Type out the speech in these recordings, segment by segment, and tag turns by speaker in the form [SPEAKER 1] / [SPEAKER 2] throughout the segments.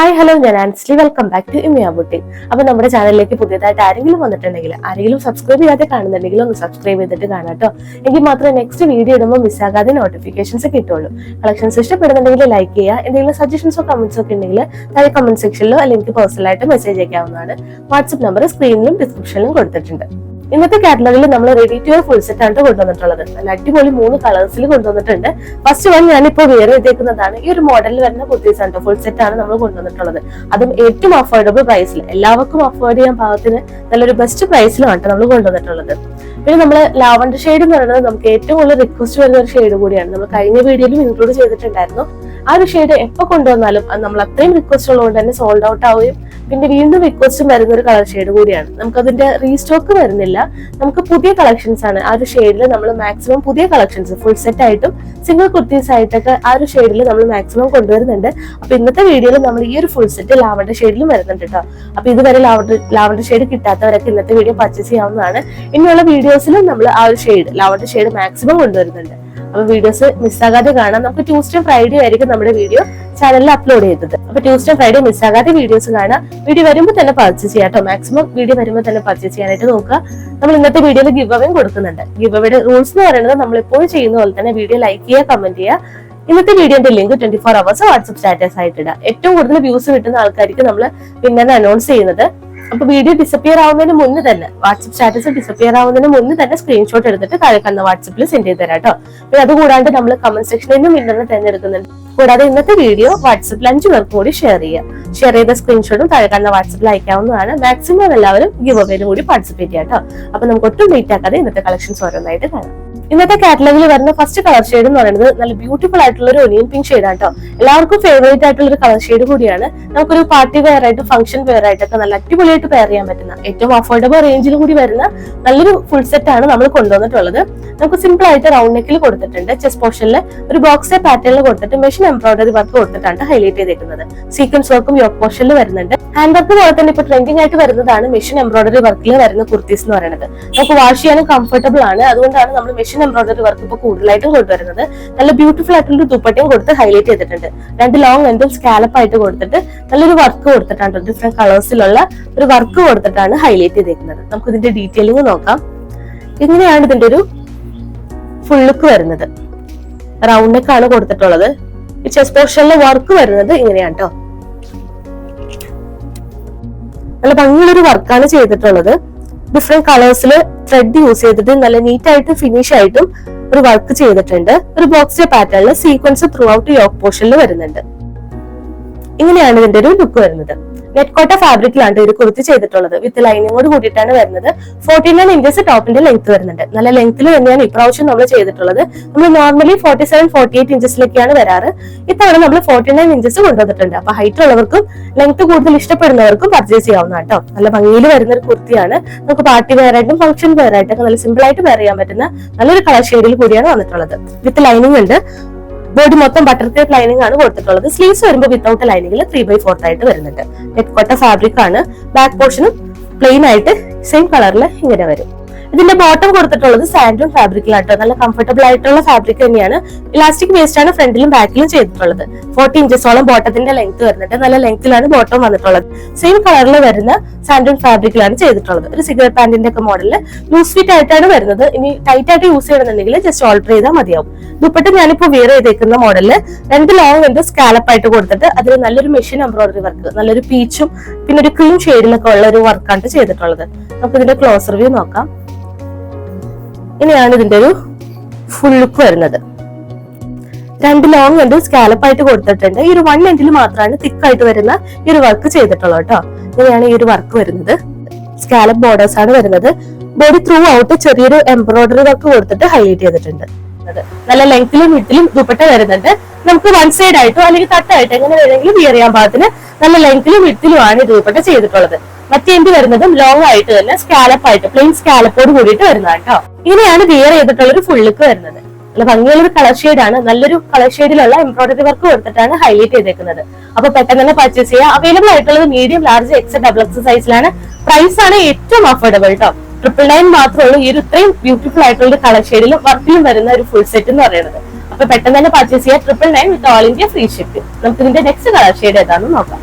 [SPEAKER 1] Hi hello ഞാൻ Ansley. Welcome back to Imiya boutique അപ്പൊ നമ്മുടെ ചാനലിലേക്ക് പുതിയതായിട്ട് ആരെങ്കിലും വന്നിട്ടുണ്ടെങ്കിൽ ആരെങ്കിലും സബ്സ്ക്രൈബ് ചെയ്യാതെ കാണുന്നുണ്ടെങ്കിൽ ഒന്ന് സബ്സ്ക്രൈബ് ചെയ്തിട്ട് കാണാം കേട്ടോ എങ്കിൽ മാത്രമേ നെക്സ്റ്റ് വീഡിയോ ഇടുമ്പോൾ മിസ്സാകാതെ നോട്ടിഫിക്കേഷൻസ് കിട്ടുള്ളൂ കളക്ഷൻസ് ഇഷ്ടപ്പെടുന്നുണ്ടെങ്കിൽ ലൈക്ക് ചെയ്യുക. എന്തെങ്കിലും സജഷൻസോ കമന്റ്സോ ഒക്കെ ഉണ്ടെങ്കിൽ താഴെ കമന്റ് സെക്ഷനിലോ അല്ലെങ്കിൽ പേഴ്സണലായിട്ട് മെസ്സേജ് അയക്കാവുന്നതാണ്. വാട്സ്ആപ്പ് നമ്പർ സ്ക്രീനിലും ഡിസ്ക്രിപ്ഷനിലും കൊടുത്തിട്ടുണ്ട്. ഇന്നത്തെ കാറ്റലോഗിൽ നമ്മൾ ready to wear full set ആണ് കൊണ്ടുവന്നിട്ടുള്ളത്. നല്ല അടിപൊളി മൂന്ന് കളേഴ്സിൽ കൊണ്ടുവന്നിട്ടുണ്ട്. ഫസ്റ്റ് വൺ ഞാനിപ്പോൾ വേറെ ചെയ്തേക്കുന്നതാണ്. ഈ ഒരു മോഡലിൽ വരുന്ന കുർത്തീസ് ആണ് ഫുൾ സെറ്റ് ആണ് നമ്മൾ കൊണ്ടുവന്നിട്ടുള്ളത്. അതും ഏറ്റവും അഫോർഡബിൾ പ്രൈസിൽ എല്ലാവർക്കും അഫോർഡ് ചെയ്യാൻ പാകത്തിന് നല്ലൊരു ബെസ്റ്റ് പ്രൈസിലാണ് നമ്മൾ കൊണ്ടുവന്നിട്ടുള്ളത്. പിന്നെ നമ്മൾ ലാവണ്ടർ ഷെയ്ഡ് എന്ന് പറയുന്നത് നമുക്ക് ഏറ്റവും കൂടുതൽ റിക്വസ്റ്റ് വരുന്ന ഒരു ഷെയ്ഡ് കൂടിയാണ്. നമ്മൾ കഴിഞ്ഞ വീഡിയോയിലും ഇൻക്ലൂഡ് ചെയ്തിട്ടുണ്ടായിരുന്നു. ആ ഒരു ഷെയ്ഡ് എപ്പോൾ കൊണ്ടുവന്നാലും അത് നമ്മൾ അത്രയും റിക്വസ്റ്റ് ഉള്ളതുകൊണ്ട് തന്നെ സോൾഡ് ഔട്ട് ആവുകയും പിന്നെ വീണ്ടും റിക്വസ്റ്റും വരുന്ന ഒരു കളർ ഷെയ്ഡ് കൂടിയാണ്. നമുക്ക് അതിന്റെ റീസ്റ്റോക്ക് വരുന്നില്ല. നമുക്ക് പുതിയ കളക്ഷൻസ് ആണ് ആ ഒരു ഷെയ്ഡിൽ നമ്മൾ മാക്സിമം പുതിയ കളക്ഷൻസ് ഫുൾ സെറ്റ് ആയിട്ടും സിംഗിൾ കുർത്തീസ് ആയിട്ടൊക്കെ ആ ഒരു ഷെയ്ഡിൽ നമ്മൾ മാക്സിമം കൊണ്ടുവരുന്നുണ്ട്. അപ്പൊ ഇന്നത്തെ വീഡിയോയിൽ നമ്മൾ ഈ ഒരു ഫുൾ സെറ്റ് ലാവണ്ടർ ഷെയ്ഡിലും വരുന്നുണ്ട് കേട്ടോ അപ്പൊ ഇതുവരെ ലാവണ്ടർ ലാവണ്ടർ ഷെയ്ഡ് കിട്ടാത്തവരൊക്കെ ഇന്നത്തെ വീഡിയോ പർച്ചേസ് ചെയ്യാവുന്നതാണ്. ഇനിയുള്ള വീഡിയോസിലും നമ്മൾ ആ ഒരു ഷെയ്ഡ് ലാവണ്ടർ ഷെയ്ഡ് മാക്സിമം കൊണ്ടുവരുന്നുണ്ട്. അപ്പൊ വീഡിയോസ് മിസ്സാകാതെ കാണാം. നമുക്ക് ട്യൂസ്ഡേ ഫ്രൈഡേ ആയിരിക്കും നമ്മുടെ വീഡിയോ ചാനലിൽ അപ്ലോഡ് ചെയ്തത്. അപ്പൊ ട്യൂസ്ഡേ ഫ്രൈഡേ മിസ്സാകാതെ വീഡിയോസ് കാണാം. വീഡിയോ വരുമ്പോൾ തന്നെ പർച്ചേസ് ചെയ്യാം കേട്ടോ മാക്സിമം വീഡിയോ വരുമ്പോൾ തന്നെ പർച്ചേസ് ചെയ്യാനായിട്ട് നോക്കുക. നമ്മൾ ഇന്നത്തെ വീഡിയോയിൽ ഗിവ് അവയും കൊടുക്കുന്നുണ്ട്. ഗിവ് അവയുടെ റൂൾസ് എന്ന് പറയുന്നത് നമ്മൾ എപ്പോഴും ചെയ്യുന്ന പോലെ തന്നെ വീഡിയോ ലൈക്ക് ചെയ്യുക കമന്റ് ചെയ്യുക. ഇന്നത്തെ വീഡിയോന്റെ link twenty four hours WhatsApp status ആയിട്ട് ഇടാം. ഏറ്റവും കൂടുതൽ വ്യൂസ് കിട്ടുന്ന ആൾക്കാർക്ക് നമ്മൾ പിന്നെ അനൗൺസ് ചെയ്യുന്നത് അപ്പൊ വീഡിയോ ഡിസപ്പിയർ ആവുന്നതിന് മുന്നേ തന്നെ വാട്സ്ആപ്പ് സ്റ്റാറ്റസ് ഡിസപ്പിയർ ആവുന്നതിന് മുന്നേ തന്നെ സ്ക്രീൻഷോട്ട് എടുത്തിട്ട് താഴെ കന്ന വാട്സപ്പിൽ സെൻഡ് ചെയ്ത് തരാം കേട്ടോ പിന്നെ അതുകൂടാണ്ട് നമ്മൾ കമന്റ് സെക്ഷനിൽ നിന്നും വിന്നറിനെ തിരഞ്ഞെടുക്കുന്നുണ്ട് കൂടാതെ ഇന്നത്തെ വീഡിയോ വാട്സപ്പിൽ അഞ്ചു പേർക്ക് കൂടി ഷെയർ ചെയ്യുക ഷെയർ ചെയ്ത സ്ക്രീൻഷോട്ടും താഴെ കന്ന വാട്സപ്പിൽ അയക്കാവുന്നതാണ്. മാക്സിമം എല്ലാവരും ഗിവ് അവയിലും കൂടി പാർട്ടിസിപ്പേറ്റ് ചെയ്യാം കേട്ടോ അപ്പൊ നമുക്ക് ഒട്ടും ലേറ്റ് ആക്കാതെ ഇന്നത്തെ കളക്ഷൻസ് ഓരോന്നായിട്ട് കാണാം. ഇന്നത്തെ കാറ്റലോഗിൽ വരുന്ന ഫസ്റ്റ് കളർ ഷെയ്ഡ് എന്ന് പറയുന്നത് നല്ല ബ്യൂട്ടിഫുൾ ആയിട്ടുള്ള ഒരു ഒനിയൻ പിങ്ക് ഷെയ്ഡ് ആട്ടോ എല്ലാവർക്കും ഫേവറേറ്റ് ആയിട്ടുള്ള ഒരു കളർ ഷെയ്ഡ് കൂടിയാണ്. നമുക്കൊരു പാർട്ടി വെയർ ആയിട്ട് ഫംഗ്ഷൻ വെയർ ആയിട്ടൊക്കെ നല്ല അടിപൊളിയായിട്ട് പെയർ ചെയ്യാൻ പറ്റുന്ന ഏറ്റവും അഫോർഡബിൾ റേഞ്ചിൽ കൂടി വരുന്ന നല്ലൊരു ഫുൾ സെറ്റ് ആണ് നമ്മൾ കൊണ്ടുവന്നിട്ടുള്ളത്. നമുക്ക് സിമ്പിൾ ആയിട്ട് റൗണ്ട് നെക്കിൽ കൊടുത്തിട്ടുണ്ട്. ചെസ്റ്റ് പോർഷനിൽ ഒരു ബോക്സ് പാറ്റേണിൽ കൊടുത്തിട്ട് മെഷീൻ എംബ്രോയിഡറി വർക്ക് കൊടുത്തിട്ടാണ് ഹൈലൈറ്റ് ചെയ്തേക്കുന്നത്. സീക്വൻസ് വർക്കും യോക്ക് പോർഷനിൽ വരുന്നുണ്ട്. ഹാൻഡ് വർക്ക് പോലെ തന്നെ ഇപ്പൊ ട്രെൻഡിങ് ആയിട്ട് വരുന്നതാണ് മെഷീൻ എംബ്രോയിഡറി വർക്കിൽ വരുന്ന കുർത്തീസ് എന്ന് പറയുന്നത്. നമുക്ക് വാഷ് ചെയ്യാനും കംഫർട്ടബിൾ ആണ്. അതുകൊണ്ടാണ് നമ്മൾ മെഷീൻ എംബ്രോയിഡറി വർക്ക് ഇപ്പൊ കൂടുതലായിട്ടും കൊണ്ടുവരുന്നത്. നല്ല ബ്യൂട്ടിഫുൾ ആയിട്ടുള്ള ദുപ്പട്ടയും കൊടുത്ത് ഹൈലൈറ്റ് ചെയ്തിട്ടുണ്ട്. രണ്ട് ലോങ് എൻഡും സ്കാലപ്പ് ആയിട്ട് കൊടുത്തിട്ട് നല്ലൊരു വർക്ക് കൊടുത്തിട്ടാണ് ഡിഫറെന്റ് കളേഴ്സിലുള്ള ഒരു വർക്ക് കൊടുത്തിട്ടാണ് ഹൈലൈറ്റ് ചെയ്തേക്കുന്നത്. നമുക്ക് ഇതിന്റെ ഡീറ്റെയിലിംഗ് നോക്കാം. ഇങ്ങനെയാണ് ഇതിന്റെ ഒരു ഫുൾ ലുക്ക് വരുന്നത്. റൗണ്ട് നെക്ക് ആണ് കൊടുത്തിട്ടുള്ളത്. ഈ ചെസ്റ്റ് പോർഷനിലെ വർക്ക് വരുന്നത് ഇങ്ങനെയാണ് കേട്ടോ നല്ല ഭംഗിയുള്ള ഒരു വർക്കാണ് ചെയ്തിട്ടുള്ളത്. ഡിഫറെന്റ് കളേഴ്സിൽ ത്രെഡ് യൂസ് ചെയ്തിട്ട് നല്ല നീറ്റ് ആയിട്ട് ഫിനിഷ് ആയിട്ടും ഒരു വർക്ക് ചെയ്തിട്ടുണ്ട്. ഒരു ബോക്സ് പാറ്റേണിൽ സീക്വൻസ് ത്രൂ ഔട്ട് യോക്ക് പോർഷനിൽ വരുന്നുണ്ട്. ഇങ്ങനെയാണ് ഇതിന്റെ ഒരു ലുക്ക് വരുന്നത്. നെറ്റ് കോട്ട ഫാബ്രിക്കിലാണ് ഒരു കുർത്തി ചെയ്തിട്ടുള്ളത്. വിത്ത് ലൈനിങ്ങോട് കൂടിയിട്ടാണ് വരുന്നത്. ഫോർട്ടി നയൻ ഇഞ്ചസ് ടോപ്പിന്റെ ലെങ്ത് വരുന്നുണ്ട്. നല്ല ലെങ്ത്തിൽ തന്നെയാണ് ഇപ്രാവശ്യം നമ്മൾ ചെയ്തിട്ടുള്ളത്. നമ്മൾ normally forty seven forty eight ഇഞ്ചസിലേക്കാണ് വരാറ്. ഇത്തവണ നമ്മൾ ഫോർട്ടി നയൻ ഇഞ്ചസ് കൊണ്ടുവന്നിട്ടുണ്ട്. അപ്പൊ ഹൈറ്റ് ഉള്ളവർക്കും ലെങ്ത് കൂടുതൽ ഇഷ്ടപ്പെടുന്നവർക്കും പർച്ചേസ് ചെയ്യാവുന്ന കേട്ടോ നല്ല ഭംഗിയിൽ വരുന്ന ഒരു കുർത്തിയാണ്. നമുക്ക് പാർട്ടി വെയർ ആയിട്ടും ഫംഗ്ഷൻ വെയർ ആയിട്ടും നല്ല സിമ്പിൾ ആയിട്ട് വെയർ ചെയ്യാൻ പറ്റുന്ന നല്ലൊരു കളർ ഷെയ്ഡിൽ കൂടിയാണ് വന്നിട്ടുള്ളത്. വിത്ത് ലൈനിങ് ഉണ്ട്. ബോഡി മൊത്തം ബട്ടർഫ്ലൈ ലൈനിങ് ആണ് കൊടുത്തിട്ടുള്ളത്. സ്ലീവ്സ് വരുമ്പോൾ വിത്തൗട്ട് ലൈനിങ്ങിൽ ത്രീ ബൈ ഫോർത്ത് ആയിട്ട് വരുന്നുണ്ട്. നെറ്റ് കോട്ട ഫാബ്രിക് ആണ് ബാക്ക് പോർഷനും പ്ലെയിൻ ആയിട്ട് സെയിം കളറിൽ ഇങ്ങനെ വരും. ഇതിന്റെ ബോട്ടം കൊടുത്തിട്ടുള്ളത് സാൻഡും ഫാബ്രിക്കിലാട്ടോ നല്ല കംഫർട്ടബിൾ ആയിട്ടുള്ള ഫാബ്രിക് തന്നെയാണ്. ഇലാസ്റ്റിക് വേസ്റ്റ് ആണ് ഫ്രണ്ടിലും ബാക്കിലും ചെയ്തിട്ടുള്ളത്. ഫോർട്ടി ഇഞ്ചസോളം ബോട്ടത്തിന്റെ ലെങ്ത് വരുന്നുണ്ട്. നല്ല ലെങ്ത്തിലാണ് ബോട്ടം വന്നിട്ടുള്ളത്. സെയിം കളറിൽ വരുന്ന സാൻഡും ഫാബ്രിക്കിലാണ് ചെയ്തിട്ടുള്ളത്. ഒരു സിഗരറ്റ് പാന്റിന്റെ ഒക്കെ മോഡലിൽ ലൂസ് ഫിറ്റ് ആയിട്ടാണ് വരുന്നത്. ഇനി ടൈറ്റ് ആയിട്ട് യൂസ് ചെയ്യണമെന്നുണ്ടെങ്കിൽ ജസ്റ്റ് ഓൾട്ടർ ചെയ്താൽ മതിയാവും. ദുപ്പട്ട ഞാനിപ്പോ വിയർ ചെയ്തേക്കുന്ന മോഡലിൽ രണ്ട് ലോങ് ഉണ്ട് സ്കാലപ്പ് ആയിട്ട് കൊടുത്തിട്ട് അതിൽ നല്ലൊരു മെഷീൻ എംബ്രോയിഡറി വർക്ക് നല്ലൊരു പീച്ചും പിന്നെ ഒരു ക്രീം ഷെയ്ഡിലൊക്കെ ഉള്ള ഒരു വർക്കാണ് ചെയ്തിട്ടുള്ളത്. നമുക്ക് ഇതിന്റെ ക്ലോസർ വ്യൂ നോക്കാം. ഇനിയാണ് ഇതിന്റെ ഒരു ഫുൾ ലുക്ക് വരുന്നത്. രണ്ട് ലോങ് ഉണ്ട് സ്കാലപ്പ് ആയിട്ട് കൊടുത്തിട്ടുണ്ട്. ഈ ഒരു വൺ എൻഡിൽ മാത്രമാണ് തിക്ക് ആയിട്ട് വരുന്ന ഈ ഒരു വർക്ക് ചെയ്തിട്ടുള്ളത് കേട്ടോ ഇങ്ങനെയാണ് ഈ ഒരു വർക്ക് വരുന്നത്. സ്കാലപ്പ് ബോർഡേഴ്സ് ആണ് വരുന്നത്. ബോഡി ത്രൂ ഔട്ട് ചെറിയൊരു എംബ്രോയിഡറി വർക്ക് കൊടുത്തിട്ട് ഹൈലൈറ്റ് ചെയ്തിട്ടുണ്ട്. അത് നല്ല ലെങ്ത്തിലും വിട്ടിലും ദുപ്പട്ട വരുന്നുണ്ട്. നമുക്ക് വൺ സൈഡ് ആയിട്ടോ അല്ലെങ്കിൽ തട്ടായിട്ടോ എങ്ങനെ വേണമെങ്കിലും വിയർ ചെയ്യാൻ പാകത്തിന് നല്ല ലെങ്ത്തിലും വിട്ടിലും ആണ് ഇത് ദുപ്പട്ട ചെയ്തിട്ടുള്ളത്. മറ്റേ എന്ത് വരുന്നതും ലോങ് ആയിട്ട് തന്നെ സ്കാലപ്പ് ആയിട്ട് പ്ലെയിൻ സ്കാലപ്പോട് കൂടിയിട്ട് വരുന്നതാണ് കേട്ടോ ഇങ്ങനെയാണ് വിയർ ചെയ്തിട്ടുള്ള ഒരു ഫുള്ളിക്ക് വരുന്നത്. നല്ല ഭംഗിയുള്ള ഒരു കളർ ഷെയ്ഡ് ആണ്. നല്ലൊരു കളർ ഷെയ്ഡിലുള്ള എംബ്രോയിഡറി വർക്ക് കൊടുത്തിട്ടാണ് ഹൈലൈറ്റ് ചെയ്തേക്കുന്നത്. അപ്പൊ പെട്ടെന്ന് തന്നെ പർച്ചേസ് ചെയ്യാം. അവൈലബിൾ ആയിട്ടുള്ളത് medium large X double X സൈസിലാണ് പ്രൈസ് ആണ് ഏറ്റവും അഫോർഡബിൾ കേട്ടോ ട്രിപ്പിൾ നയൻ മാത്രമേ ഉള്ളൂ. ഈ ഒരു ഇത്രയും ബ്യൂട്ടിഫുൾ ആയിട്ടുള്ള കളർ ഷെയ്ഡിലും വർക്കിലും വരുന്ന ഒരു ഫുൾ സെറ്റ് എന്ന് പറയുന്നത്. അപ്പൊ പെട്ടെന്ന് തന്നെ പർച്ചേസ് ചെയ്യാം. Triple nine with all India free ship നമുക്ക് ഇതിന്റെ നെക്സ്റ്റ് കളർ ഷെയ്ഡ് ഏതാണെന്ന് നോക്കാം.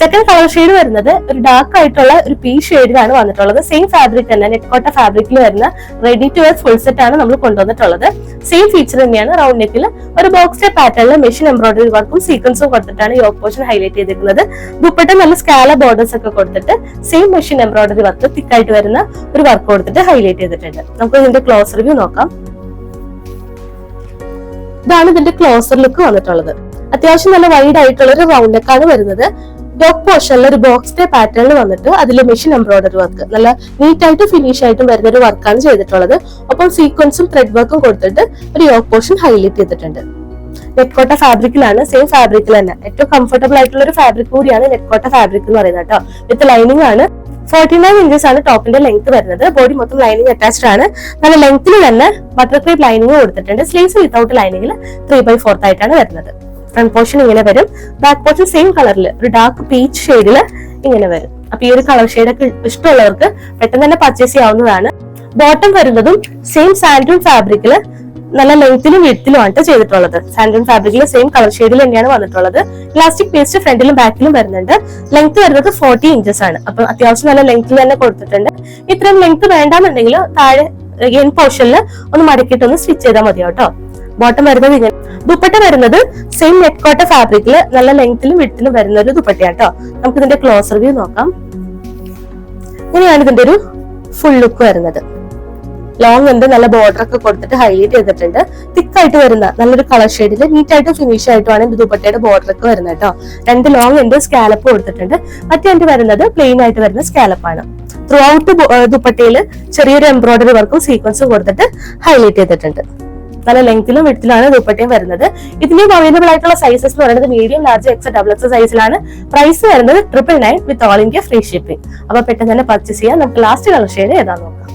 [SPEAKER 1] സെക്കൻഡ് കളർ ഷെയ്ഡ് വരുന്നത് ഒരു ഡാർക്ക് ആയിട്ടുള്ള ഒരു പീ ഷെയ്ഡിലാണ് വന്നിട്ടുള്ളത്. സെയിം ഫാബ്രിക് തന്നെ നെറ്റ്കോട്ട ഫാബ്രിക്കിൽ വരുന്ന ready to wear full set ആണ് നമ്മൾ കൊണ്ടുവന്നിട്ടുള്ളത്. സെയിം ഫീച്ചർ തന്നെയാണ് റൗണ്ട് നെക്കിൽ ഒരു ബോക്സ് പാറ്റേണിൽ മെഷീൻ എംബ്രോയിഡറി വർക്കും സീക്വൻസും കൊടുത്തിട്ടാണ് ഈ പോർഷൻ ഹൈലൈറ്റ് ചെയ്തിരിക്കുന്നത്. ദുപ്പട്ട നല്ല സ്കാല ബോർഡേഴ്സ് ഒക്കെ കൊടുത്തിട്ട് സെയിം മെഷീൻ എംബ്രോയിഡറി വർക്ക് തിക്കായിട്ട് വരുന്ന ഒരു വർക്ക് കൊടുത്തിട്ട് ഹൈലൈറ്റ് ചെയ്തിട്ടുണ്ട്. നമുക്ക് ഇതിന്റെ ക്ലോസ് റിവ്യൂ നോക്കാം. ഇതാണ് ഇതിന്റെ ക്ലോസർ ലുക്ക് വന്നിട്ടുള്ളത്. അത്യാവശ്യം നല്ല വൈഡ് ആയിട്ടുള്ള ഒരു റൗണ്ട് നെക്കാണ് വരുന്നത്. ഡോക്ക് പോർഷനിൽ ഒരു ബോക്സ് ഡേ പാറ്റേണിൽ വന്നിട്ട് അതിൽ മെഷീൻ എംബ്രോയിഡറി വർക്ക് നല്ല നീറ്റ് ആയിട്ട് ഫിനിഷ് ആയിട്ടും വരുന്ന ഒരു വർക്കാണ് ചെയ്തിട്ടുള്ളത്. ഒപ്പം സീക്വൻസും ത്രെഡ് വർക്കും കൊടുത്തിട്ട് ഒരു യോക്ക് പോർഷൻ ഹൈലൈറ്റ് ചെയ്തിട്ടുണ്ട്. നെക്കോട്ട ഫാബ്രിക്കിലാണ് സെയിം ഫാബ്രിക്കിൽ തന്നെ. ഏറ്റവും കംഫർട്ടബിൾ ആയിട്ടുള്ള ഒരു ഫാബ്രിക് കൂടിയാണ് നെക്കോട്ട ഫാബ്രിക് എന്ന് പറയുന്നത് കേട്ടോ. വിത്ത് ലൈനിങ് ആണ്. ഫോർട്ടി നയൻ ഇഞ്ചസ് ആണ് ടോപ്പിന്റെ ലെങ്ത് വരുന്നത്. ബോഡി മൊത്തം ലൈനിങ് അറ്റാച്ച്ഡ് ആണ്. നല്ല ലെങ്ത്തിൽ തന്നെ ബട്ടർ ക്രീപ്പ് ലൈനിങ് കൊടുത്തിട്ടുണ്ട് സ്ലീവ്സ് വിത്തൗട്ട് ലൈനിങ്ങിൽ ത്രീ ബൈ ഫോർത്ത് ആയിട്ടാണ് വരുന്നത്. ഫ്രണ്ട് പോർഷൻ ഇങ്ങനെ വരും. ബാക്ക് പോർഷൻ സെയിം കളറിൽ ഒരു ഡാർക്ക് പീച്ച് ഷെയ്ഡിൽ ഇങ്ങനെ വരും. അപ്പൊ ഈ ഒരു കളർ ഷെയ്ഡ് ഒക്കെ ഇഷ്ടമുള്ളവർക്ക് പെട്ടെന്ന് തന്നെ പർച്ചേസ് ചെയ്യാവുന്നതാണ്. ബോട്ടം വരുന്നതും സെയിം സാൻഡൂൺ ഫാബ്രിക്കിൽ നല്ല ലെങ്ത്തിലും വിഡ്ത്തിലുമാണ് ചെയ്തിട്ടുള്ളത്. സാൻഡൂൺ ഫാബ്രിക്കിൽ സെയിം കളർ ഷെയ്ഡിൽ തന്നെയാണ് വന്നിട്ടുള്ളത്. ഇലാസ്റ്റിക് പേസ്റ്റ് ഫ്രണ്ടിലും ബാക്കിലും വരുന്നുണ്ട്. ലെങ്ത് വരുന്നത് ഫോർട്ടി ഇഞ്ചസ് ആണ്. അപ്പൊ അത്യാവശ്യം നല്ല ലെങ്ത്തിൽ തന്നെ കൊടുത്തിട്ടുണ്ട്. ഇത്രയും ലെങ്ത് വേണ്ടാന്നുണ്ടെങ്കിൽ താഴെ എൻ പോർഷനിൽ ഒന്ന് മടക്കിയിട്ട് ഒന്ന് സ്റ്റിച്ച് ചെയ്താൽ മതി കേട്ടോ ബോട്ടം വരുന്നത് ഇങ്ങനെ. ദുപ്പട്ട വരുന്നത് സെയിം നെറ്റ് കോട്ട ഫാബ്രിക്കിൽ നല്ല ലെങ്ത്തിലും വിട്ടിലും വരുന്ന ഒരു ദുപ്പട്ടയാണ് കേട്ടോ നമുക്ക് ഇതിന്റെ ക്ലോസ് റിവ്യൂ നോക്കാം. ഇങ്ങനെയാണ് ഇതിന്റെ ഒരു ഫുൾ ലുക്ക് വരുന്നത്. ലോങ് ഉണ്ട് നല്ല ബോർഡർ ഒക്കെ കൊടുത്തിട്ട് ഹൈലൈറ്റ് ചെയ്തിട്ടുണ്ട്. തിക്ക് ആയിട്ട് വരുന്ന നല്ലൊരു കളർ ഷെയ്ഡിൽ നീറ്റ് ആയിട്ട് ഫിനിഷ് ആയിട്ടുമാണ് എന്റെ ദുപ്പട്ടയുടെ ബോർഡർ ഒക്കെ വരുന്നത് കേട്ടോ രണ്ട് ലോങ് ഉണ്ട് സ്കാലപ്പ് കൊടുത്തിട്ടുണ്ട്. മറ്റേ എന്റെ വരുന്നത് പ്ലെയിൻ ആയിട്ട് വരുന്ന സ്കാലപ്പാണ് ത്രൂ ഔട്ട് ദുപ്പട്ടയിൽ ചെറിയൊരു എംബ്രോയിഡറി വർക്കും സീക്വൻസും കൊടുത്തിട്ട് ഹൈലൈറ്റ് ചെയ്തിട്ടുണ്ട്. നല്ല ലെങ്ത്തിലും വിട്ടിലാണ് ദുപ്പട്ടയും വരുന്നത്. ഇതിന് അവൈലബിൾ ആയിട്ടുള്ള സൈസസ് എന്ന് പറയുന്നത് medium large X double X സൈസിലാണ് പ്രൈസ് വരുന്നത് triple nine with all India free shipping അപ്പൊ പെട്ടെന്ന് തന്നെ പർച്ചേസ് ചെയ്യാം. നമുക്ക് ലാസ്റ്റ് കളർ ഷെയ്ഡ് ഏതാ നോക്കാം.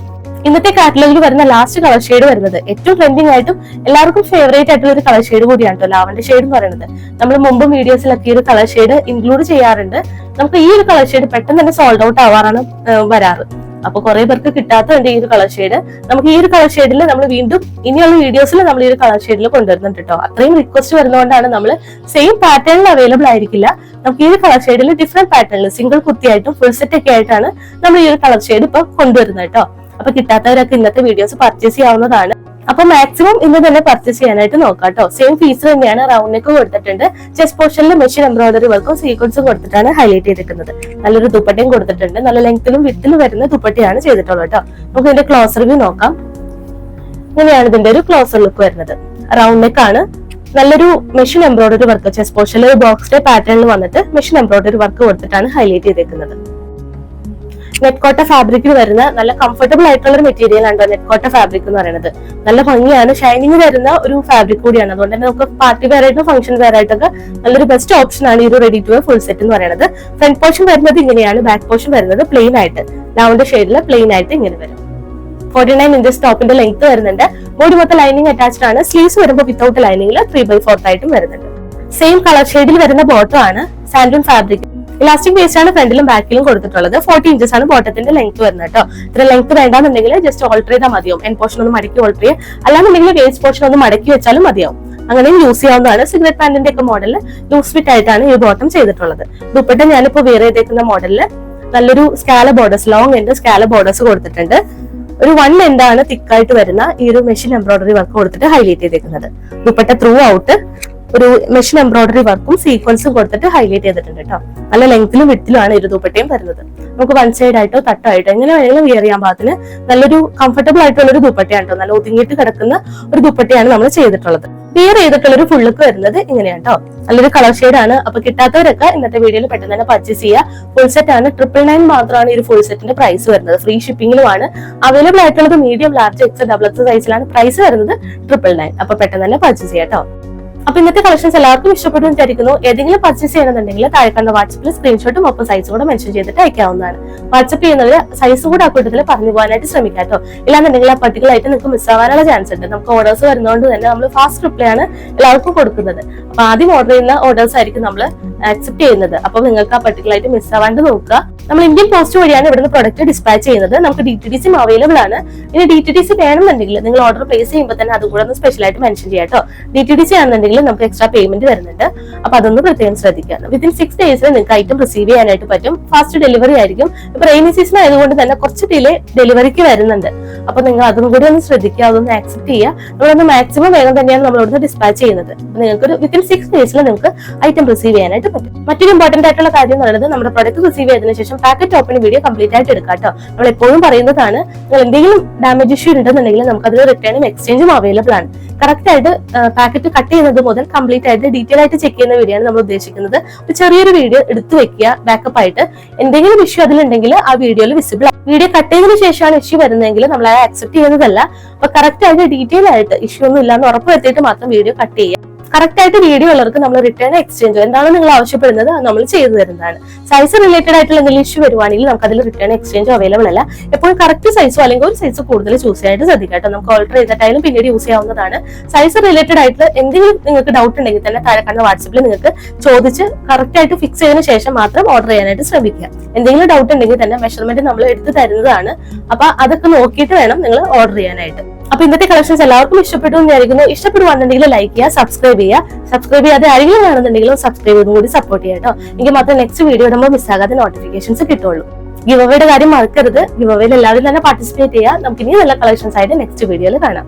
[SPEAKER 1] ഇന്നത്തെ കാറ്റലോഗിൽ വരുന്ന ലാസ്റ്റ് കളർ ഷെയ്ഡ് വരുന്നത് ഏറ്റവും ട്രെൻഡിങ് ആയിട്ടും എല്ലാവർക്കും ഫേവറേറ്റ് ആയിട്ടുള്ള ഒരു കളർ ഷെയ്ഡ് കൂടിയാണ് കേട്ടോ ലാവന്റെ ഷെയ്ഡ് എന്ന് പറയുന്നത്. നമ്മൾ മുമ്പ് വീഡിയോസിലൊക്കെ ഈ ഒരു കളർ ഷെയ്ഡ് ഇൻക്ലൂഡ് ചെയ്യാറുണ്ട്. നമുക്ക് ഈ ഒരു കളർ ഷെയ്ഡ് പെട്ടെന്ന് തന്നെ സോൾഡ് ഔട്ട് ആവാറാണ് വരാറ്. അപ്പൊ കുറെ പേർക്ക് കിട്ടാത്തതുണ്ട് ഈ ഒരു കളർ ഷെയ്ഡ് നമുക്ക് ഈ ഒരു കളർ ഷെയ്ഡിൽ നമ്മൾ വീണ്ടും ഇനിയുള്ള വീഡിയോസിൽ നമ്മൾ ഈ ഒരു കളർ ഷെയ്ഡിൽ കൊണ്ടുവരുന്നുണ്ട് കേട്ടോ അത്രയും റിക്വസ്റ്റ് വരുന്നതുകൊണ്ടാണ് നമ്മൾ സെയിം പാറ്റേണിൽ അവൈലബിൾ ആയിരിക്കില്ല. നമുക്ക് ഈ ഒരു കളർ ഷെയ്ഡിൽ ഡിഫറെന്റ് പാറ്റേണിൽ സിംഗിൾ കുത്തിയായിട്ടും ഫുൾ സെറ്റ് ഒക്കെ ആയിട്ടാണ് നമ്മൾ ഈ ഒരു കളർ ഷെയ്ഡ് ഇപ്പൊ കൊണ്ടുവരുന്നത് കേട്ടോ അപ്പൊ കിട്ടാത്തവരൊക്കെ ഇന്നത്തെ വീഡിയോസ് പർച്ചേസ് ചെയ്യാവുന്നതാണ്. അപ്പൊ മാക്സിമം ഇന്ന് തന്നെ പർച്ചേസ് ചെയ്യാനായിട്ട് നോക്കാം കേട്ടോ സെയിം ഫീസ് തന്നെയാണ് റൗണ്ട് നെക്ക് കൊടുത്തിട്ടുണ്ട്. ചെസ്റ്റ് പോർഷനിൽ മെഷീൻ എംബ്രോയിഡറി വർക്കും സീക്വൻസും കൊടുത്തിട്ടാണ് ഹൈലൈറ്റ് ചെയ്തിരിക്കുന്നത്. നല്ലൊരു ദുപ്പട്ടയും കൊടുത്തിട്ടുണ്ട്. നല്ല ലെങ്ത്തിലും വിത്തിലും വരുന്ന ദുപ്പട്ടയാണ് ചെയ്തിട്ടുള്ളത് കേട്ടോ നമുക്ക് ഇതിന്റെ ക്ലോസർ വ്യൂ നോക്കാം. ഇങ്ങനെയാണ് ഇതിന്റെ ഒരു ക്ലോസർ ലുക്ക് വരുന്നത്. റൗണ്ട് നെക്ക് ആണ്. നല്ലൊരു മെഷീൻ എംബ്രോയിഡറി വർക്ക് ചെസ്റ്റ് പോർഷനിൽ ഒരു ബോക്സ് ടൈപ്പ് പാറ്റേണിൽ വന്നിട്ട് മെഷീൻ എംബ്രോയിഡറി വർക്ക് കൊടുത്തിട്ടാണ് ഹൈലൈറ്റ് ചെയ്തേക്കുന്നത്. നെറ്റ്കോട്ട ഫാബ്രിക്കിൽ വരുന്ന നല്ല കംഫർട്ടബിൾ ആയിട്ടുള്ള ഒരു മെറ്റീരിയൽ ആണ് നെറ്റ്കോട്ട ഫാബ്രിക് എന്ന് പറയുന്നത്. നല്ല ഭംഗിയാണ്. ഷൈനിങ് വരുന്ന ഒരു ഫാബ്രിക് കൂടിയാണ്. അതുകൊണ്ട് തന്നെ നമുക്ക് പാർട്ടി വെയർ ആയിട്ടും ഫംഗ്ഷൻ വെയർ ആയിട്ടൊക്കെ നല്ലൊരു ബെസ്റ്റ് ഓപ്ഷൻ ആണ് ഈ ഒരു ready to wear full set എന്ന് പറയുന്നത്. ഫ്രണ്ട് പോർഷൻ വരുന്നത് ഇങ്ങനെയാണ്. ബാക്ക് പോർഷൻ വരുന്നത് പ്ലെയിൻ ആയിട്ട്. ലൗണ്ട് ഷെയ്ഡിൽ പ്ലെയിൻ ആയിട്ട് ഇങ്ങനെ വരും. ഫോർട്ടി നയൻ ഇഞ്ചസ് ടോപ്പിന്റെ ലെങ്ത് വരുന്നുണ്ട്. ബോഡി മൊത്തം ലൈനിങ് അറ്റാച്ച്ഡ് ആണ്. സ്ലീവ്സ് വരുമ്പോൾ വിത്തൗട്ട് ലൈനിങ്ങിൽ ത്രീ ബൈ ഫോർത്ത് ആയിട്ടും വരുന്നുണ്ട്. സെയിം കളർ ഷെയ്ഡിൽ വരുന്ന ബോട്ടം ആണ് സാൻഡൂൺ ഫാബ്രിക് ഇലാസ്റ്റിക് വേസ്റ്റ് ആണ് ഫ്രണ്ടിലും ബാക്കിലും കൊടുത്തിട്ടുള്ളത്. ഫോർട്ടി ഇഞ്ചസ് ആണ് ബോട്ടത്തിന്റെ ലെങ്ത് വരുന്നത് കേട്ടോ. ഇത്ര ലെങ്ത് വേണ്ടാന്നുണ്ടെങ്കിൽ ജസ്റ്റ് ഓൾട്ടർ ചെയ്താൽ മതിയാവും. എൻ പോർഷൻ ഒന്ന് മടക്കി ഓൾട്ടർ ചെയ്യുക അല്ലാന്നുണ്ടെങ്കിൽ വേസ്റ്റ് പോർഷൻ ഒന്ന് മടക്കി വെച്ചാലും മതിയാവും. അങ്ങനെയും യൂസ് ചെയ്യാവുന്നതാണ് സിഗരറ്റ് പാന്റിന്റെ ഒക്കെ മോഡലിൽ ലൂസ് ഫിറ്റ് ആയിട്ടാണ് ഈ ബോട്ടം ചെയ്തിട്ടുള്ളത്. ദുപ്പട്ട ഞാനിപ്പോ വേറെ ചെയ്തേക്കുന്ന മോഡലിൽ നല്ലൊരു scallop borders long end scallop borders കൊടുത്തിട്ടുണ്ട്. ഒരു വൺ എൻഡ് ആണ് തിക്കായിട്ട് വരുന്ന ഈ ഒരു മെഷീൻ എംബ്രോയിഡറി വർക്ക് കൊടുത്തിട്ട് ഹൈലൈറ്റ് ചെയ്തേക്കുന്നത്. ദുപ്പട്ട ത്രൂ ഔട്ട് ഒരു മെഷീൻ എംബ്രോയിഡറി വർക്കും സീക്വൻസും കൊടുത്തിട്ട് ഹൈലൈറ്റ് ചെയ്തിട്ടുണ്ട് കേട്ടോ. നല്ല ലെങ്ത്തിലും വിട്ടിലുമാണ് ഇരു ദുപ്പട്ടയും വരുന്നത്. നമുക്ക് വൺ സൈഡ് ആയിട്ടോ തട്ടായിട്ടോ എങ്ങനെ വേണമെങ്കിലും വിയർ ചെയ്യാൻ പാകത്തിന് നല്ലൊരു കംഫർട്ടബിൾ ആയിട്ടുള്ള ഒരു ദുപ്പട്ടയാണ് കേട്ടോ. നല്ല ഒതുങ്ങിയിട്ട് കിടക്കുന്ന ഒരു ദുപ്പട്ടയാണ് നമ്മൾ ചെയ്തിട്ടുള്ളത്. വിയർ ചെയ്തിട്ടുള്ള ഒരു ഫുള്ളുക്ക് വരുന്നത് ഇങ്ങനെയാണ് കേട്ടോ. നല്ലൊരു കളർ ഷെയ്ഡ് ആണ്. അപ്പൊ കിട്ടാത്തവരൊക്കെ ഇന്നത്തെ വീഡിയോയിൽ പെട്ടെന്ന് തന്നെ പർച്ചേസ് ചെയ്യുക. ഫുൾ സെറ്റ് ആണ്. ട്രിപ്പിൾ നയൻ മാത്രമാണ് ഈ ഫുൾ സെറ്റിന്റെ പ്രൈസ് വരുന്നത്. ഫ്രീ ഷിപ്പിംഗിലുമാണ് അവൈലബിൾ ആയിട്ടുള്ളത് medium large X double X സൈസിലാണ് പ്രൈസ് വരുന്നത് ട്രിപ്പിൾ നയൻ അപ്പൊ പെട്ടെന്ന് തന്നെ പർച്ചേസ് ചെയ്യാം കേട്ടോ. അപ്പൊ ഇന്നത്തെ കളക്ഷൻസ് എല്ലാവർക്കും ഇഷ്ടപ്പെട്ടു വിചാരിക്കുന്നു. ഏതെങ്കിലും പർച്ചേസ് ചെയ്യണമെന്നുണ്ടെങ്കിൽ താഴെ കണ്ട വാട്സപ്പിൽ സ്ക്രീൻഷോട്ടും ഒപ്പം സൈസ് കൂടെ മെൻഷൻ ചെയ്തിട്ട് അയക്കാവുന്നതാണ്. വാട്സപ്പ് ചെയ്യുന്നവര് സൈസ് കൂടെ ആ പറഞ്ഞു പോകാനായിട്ട് ശ്രമിക്കാട്ടോ ഇല്ലാന്നുണ്ടെങ്കിൽ ആ പർട്ടിക്കുലർ ആയിട്ട് നിങ്ങൾക്ക് മിസ് ആവാനുള്ള ചാൻസ് ഉണ്ട്. നമുക്ക് ഓർഡേഴ്സ് വരുന്നതുകൊണ്ട് തന്നെ നമ്മൾ ഫാസ്റ്റ് റിപ്ലൈ ആണ് എല്ലാവർക്കും കൊടുക്കുന്നത്. അപ്പൊ ആദ്യം ഓർഡർ ചെയ്യുന്ന ഓർഡേഴ്സ് ആയിരിക്കും നമ്മൾ അക്സെപ്റ്റ് ചെയ്യുന്നത്. അപ്പൊ നിങ്ങൾക്ക് ആ പർട്ടിക്കുലർ ആയിട്ട് മിസ് മിസ്സാവാണ്ട് നോക്കുക. നമ്മൾ ഇന്ത്യൻ പോസ്റ്റ് വഴിയാണ് ഇവിടുന്ന് പ്രൊഡക്റ്റ് ഡിസ്പാച്ച് ചെയ്യുന്നത്. നമുക്ക് D T D SIM available ആണ്. ഇനി ഡി ടി ഡി സി വേണമെന്നുണ്ടെങ്കിൽ നിങ്ങൾ ഓർഡർ പ്ലേസ് ചെയ്യുമ്പോൾ തന്നെ അതുകൂടെ ഒന്ന് സ്പെഷ്യലായിട്ട് മെൻഷൻ ചെയ്യാം കേട്ടോ. ഡി ടി ഡി സി ആണെന്നുണ്ടെങ്കിൽ ചെയ്യുകയാണെങ്കിൽ നമുക്ക് എക്സ്ട്രാ പേയ്മെന്റ് വരുന്നുണ്ട്. അപ്പൊ അതൊന്ന് പ്രത്യേകം ശ്രദ്ധിക്കുക വിത്തിൻ സിക്സ് ഡേയ്സിൽ നിങ്ങൾക്ക് ഐറ്റം റിസീവ് ചെയ്യാനായിട്ട് പറ്റും. ഫാസ്റ്റ് ഡെലിവറി ആയിരിക്കും. ഇപ്പൊ റെയിനി സീസൺ ആയതുകൊണ്ട് തന്നെ കുറച്ച് ഡിലേ ഡെലിവറിക്ക് വരുന്നുണ്ട്. അപ്പൊ നിങ്ങൾ അതും കൂടി ഒന്ന് ശ്രദ്ധിക്കുക അതൊന്ന് ആക്സെപ്റ്റ് ചെയ്യുക. നമ്മളൊന്ന് മാക്സിമം വേഗം തന്നെയാണ് നമ്മൾ ഡിസ്പാച്ച് ചെയ്യുന്നത്. നിങ്ങൾക്ക് ഒരു വിത്തിൻ സിക്സ് ഡേയ്സിൽ നിങ്ങൾക്ക് ഐറ്റം റിസീവ് ചെയ്യാനായിട്ട് പറ്റും. മറ്റൊരു ഇമ്പോർട്ടന്റ് ആയിട്ടുള്ള കാര്യം എന്ന് പറയുന്നത് നമ്മുടെ പ്രൊഡക്റ്റ് റിസീവ് ചെയ്തതിനു ശേഷം പാക്കറ്റ് ഓപ്പൺ വീഡിയോ കംപ്ലീറ്റ് ആയിട്ട് എടുക്കാം കേട്ടോ. നമ്മൾ എപ്പോഴും പറയുന്നതാണ് നിങ്ങൾ എന്തെങ്കിലും ഡാമേജ് ഇഷ്യൂ ഉണ്ടെന്നുണ്ടെങ്കിൽ നമുക്ക് അതിൽ റിട്ടേണും എക്സ്ചേഞ്ചും അവൈലബിൾ ആണ്. കറക്റ്റ് ആയിട്ട് പാക്കറ്റ് കട്ട് ചെയ്യുന്നത് മുതൽ കംപ്ലീറ്റ് ആയിട്ട് ഡീറ്റെയിൽ ആയിട്ട് ചെക്ക് ചെയ്യുന്ന വീഡിയോ ആണ് നമ്മൾ ഉദ്ദേശിക്കുന്നത്. ഒരു ചെറിയൊരു വീഡിയോ എടുത്തു വെക്കുക ബാക്കപ്പ് ആയിട്ട്. എന്തെങ്കിലും ഇഷ്യൂ അതിലുണ്ടെങ്കിൽ ആ വീഡിയോയിൽ വിസിബിൾ ആണ് വീഡിയോ കട്ട് ചെയ്തതിനു ശേഷമാണ് ഇഷ്യൂ വരുന്നതെങ്കിൽ നമ്മൾ അക്സെപ്റ്റ് ചെയ്യുന്നതല്ല അപ്പൊ കറക്റ്റ് ആയിട്ട് ഡീറ്റെയിൽ ആയിട്ട് ഇഷ്യൂ ഒന്നും ഇല്ലാന്ന് ഉറപ്പ് വരുത്തിയിട്ട് മാത്രം വീഡിയോ കട്ട് ചെയ്യുക. കറക്റ്റ് ആയിട്ട് വീഡിയോ ഉള്ളവർക്ക് നമ്മൾ റിട്ടേൺ എക്സ്ചേഞ്ച് എന്താണ് നിങ്ങൾ ആവശ്യപ്പെടുന്നത് നമ്മൾ ചെയ്തു തരുന്നതാണ്. സൈസ് റിലേറ്റഡ് ആയിട്ടുള്ള എന്തെങ്കിലും ഇഷ്യൂ വരുവാണെങ്കിൽ നമുക്ക് അതിൽ റിട്ടേൺ എക്സ്ചേഞ്ച് അവൈലബിൾ അല്ല. എപ്പോഴും കറക്റ്റ് സൈസോ അല്ലെങ്കിൽ ഒരു സൈസ് കൂടുതൽ ചൂസ് ചെയ്യാനായിട്ട് ശ്രദ്ധിക്കുക കേട്ടോ. നമുക്ക് ഓൾട്ടർ ചെയ്തിട്ടായാലും പിന്നീട് യൂസ് ചെയ്യാവുന്നതാണ്. സൈസ് റിലേറ്റഡ് ആയിട്ട് എന്തെങ്കിലും നിങ്ങൾക്ക് ഡൗട്ട് ഉണ്ടെങ്കിൽ തന്നെ താഴെ കാണുന്ന വാട്സപ്പിൽ നിങ്ങൾക്ക് ചോദിച്ച് കറക്റ്റ് ആയിട്ട് ഫിക്സ് ചെയ്തതിന് ശേഷം മാത്രം ഓർഡർ ചെയ്യാനായിട്ട് ശ്രമിക്കുക. എന്തെങ്കിലും ഡൗട്ട് ഉണ്ടെങ്കിൽ തന്നെ മെഷർമെന്റ് നമ്മൾ എടുത്ത് തരുന്നതാണ്. അപ്പൊ അതൊക്കെ നോക്കിയിട്ട് വേണം നിങ്ങൾ ഓർഡർ ചെയ്യാനായിട്ട്. അപ്പൊ ഇന്നത്തെ കളക്ഷൻസ് എല്ലാവർക്കും ഇഷ്ടപ്പെട്ടു വിചാരിക്കുന്നു. ഇഷ്ടപ്പെടുവാണെന്നുണ്ടെങ്കിൽ ലൈക്ക് ചെയ്യുക സബ്സ്ക്രൈബ് ചെയ്യുക. സബ്സ്ക്രൈബ് ചെയ്യാതെ ആരെങ്കിലും കാണുന്നുണ്ടെങ്കിലും സബ്സ്ക്രൈബ് ചെയ്തും കൂടി സപ്പോർട്ട് ചെയ്യാം കേട്ടോ. എങ്കിൽ മാത്രം നെക്സ്റ്റ് വീഡിയോ ഇടുമ്പോൾ മിസ്സാകാതെ നോട്ടിഫിക്കേഷൻസ് കിട്ടുള്ളൂ ഗിവ് അവയുടെ കാര്യം മറക്കരുത്. ഗിവ് അവയിൽ എല്ലാവരും തന്നെ പാർട്ടിസിപ്പേറ്റ് ചെയ്യുക. നമുക്ക് ഇനി നല്ല കളക്ഷൻസ് ആയിട്ട് നെക്സ്റ്റ് വീഡിയോയിൽ കാണാം.